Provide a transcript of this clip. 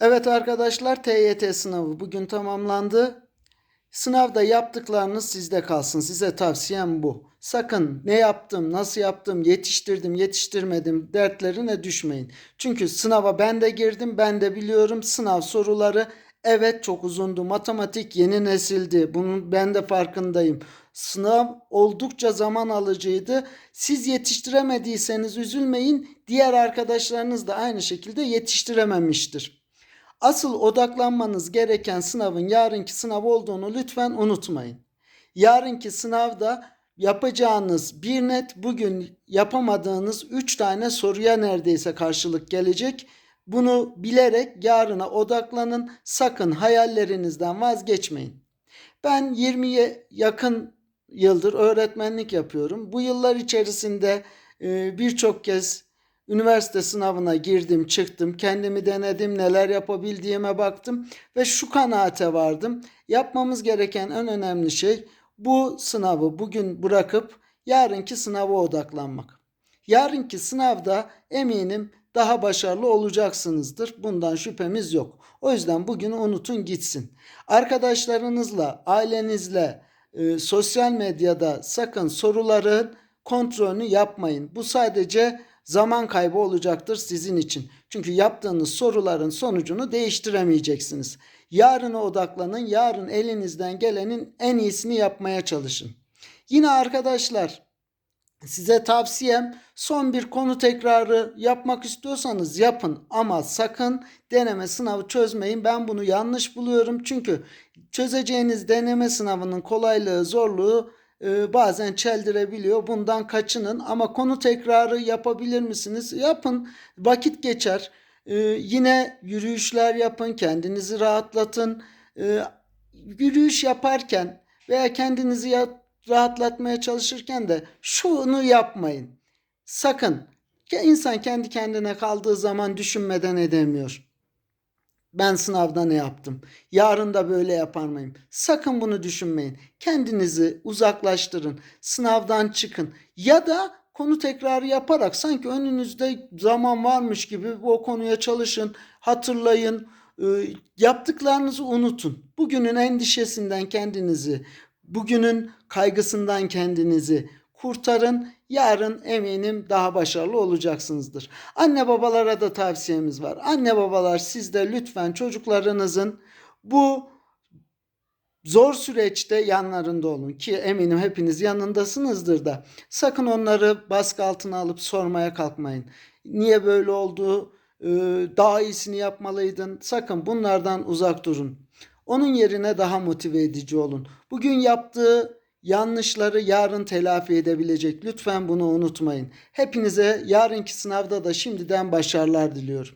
Evet arkadaşlar TYT sınavı bugün tamamlandı. Sınavda yaptıklarınız sizde kalsın. Size tavsiyem bu. Sakın ne yaptım, nasıl yaptım, yetiştirdim, yetiştirmedim dertlerine düşmeyin. Çünkü sınava ben de girdim, ben de biliyorum. Sınav soruları evet çok uzundu. Matematik yeni nesildi. Bunun ben de farkındayım. Sınav oldukça zaman alıcıydı. Siz yetiştiremediyseniz üzülmeyin. Diğer arkadaşlarınız da aynı şekilde yetiştirememiştir. Asıl odaklanmanız gereken sınavın yarınki sınav olduğunu lütfen unutmayın. Yarınki sınavda yapacağınız bir net bugün yapamadığınız 3 tane soruya neredeyse karşılık gelecek. Bunu bilerek yarına odaklanın. Sakın hayallerinizden vazgeçmeyin. Ben 20'ye yakın yıldır öğretmenlik yapıyorum. Bu yıllar içerisinde birçok kez Üniversite sınavına girdim, çıktım, kendimi denedim, neler yapabildiğime baktım ve şu kanaate vardım. Yapmamız gereken en önemli şey bu sınavı bugün bırakıp yarınki sınava odaklanmak. Yarınki sınavda eminim daha başarılı olacaksınızdır. Bundan şüphemiz yok. O yüzden bugünü unutun gitsin. Arkadaşlarınızla, ailenizle, e, sosyal medyada sakın soruların kontrolünü yapmayın. Bu sadece zaman kaybı olacaktır sizin için. Çünkü yaptığınız soruların sonucunu değiştiremeyeceksiniz. Yarına odaklanın. Yarın elinizden gelenin en iyisini yapmaya çalışın. Yine arkadaşlar size tavsiyem son bir konu tekrarı yapmak istiyorsanız yapın ama sakın deneme sınavı çözmeyin. Ben bunu yanlış buluyorum. Çünkü çözeceğiniz deneme sınavının kolaylığı, zorluğu e, bazen çeldirebiliyor. Bundan kaçının ama konu tekrarı yapabilir misiniz? Yapın. Vakit geçer. E, yine yürüyüşler yapın. Kendinizi rahatlatın. E, yürüyüş yaparken veya kendinizi ya- rahatlatmaya çalışırken de şunu yapmayın. Sakın. İnsan kendi kendine kaldığı zaman düşünmeden edemiyor. Ben sınavda ne yaptım? Yarın da böyle yapar mıyım? Sakın bunu düşünmeyin. Kendinizi uzaklaştırın. Sınavdan çıkın. Ya da konu tekrarı yaparak sanki önünüzde zaman varmış gibi o konuya çalışın. Hatırlayın. Ee, Yaptıklarınızı unutun. Bugünün endişesinden kendinizi, bugünün kaygısından kendinizi kurtarın. Yarın eminim daha başarılı olacaksınızdır. Anne babalara da tavsiyemiz var. Anne babalar siz de lütfen çocuklarınızın bu zor süreçte yanlarında olun ki eminim hepiniz yanındasınızdır da sakın onları baskı altına alıp sormaya kalkmayın. Niye böyle oldu? Ee, Daha iyisini yapmalıydın. Sakın bunlardan uzak durun. Onun yerine daha motive edici olun. Bugün yaptığı yanlışları yarın telafi edebilecek. Lütfen bunu unutmayın. Hepinize yarınki sınavda da şimdiden başarılar diliyorum.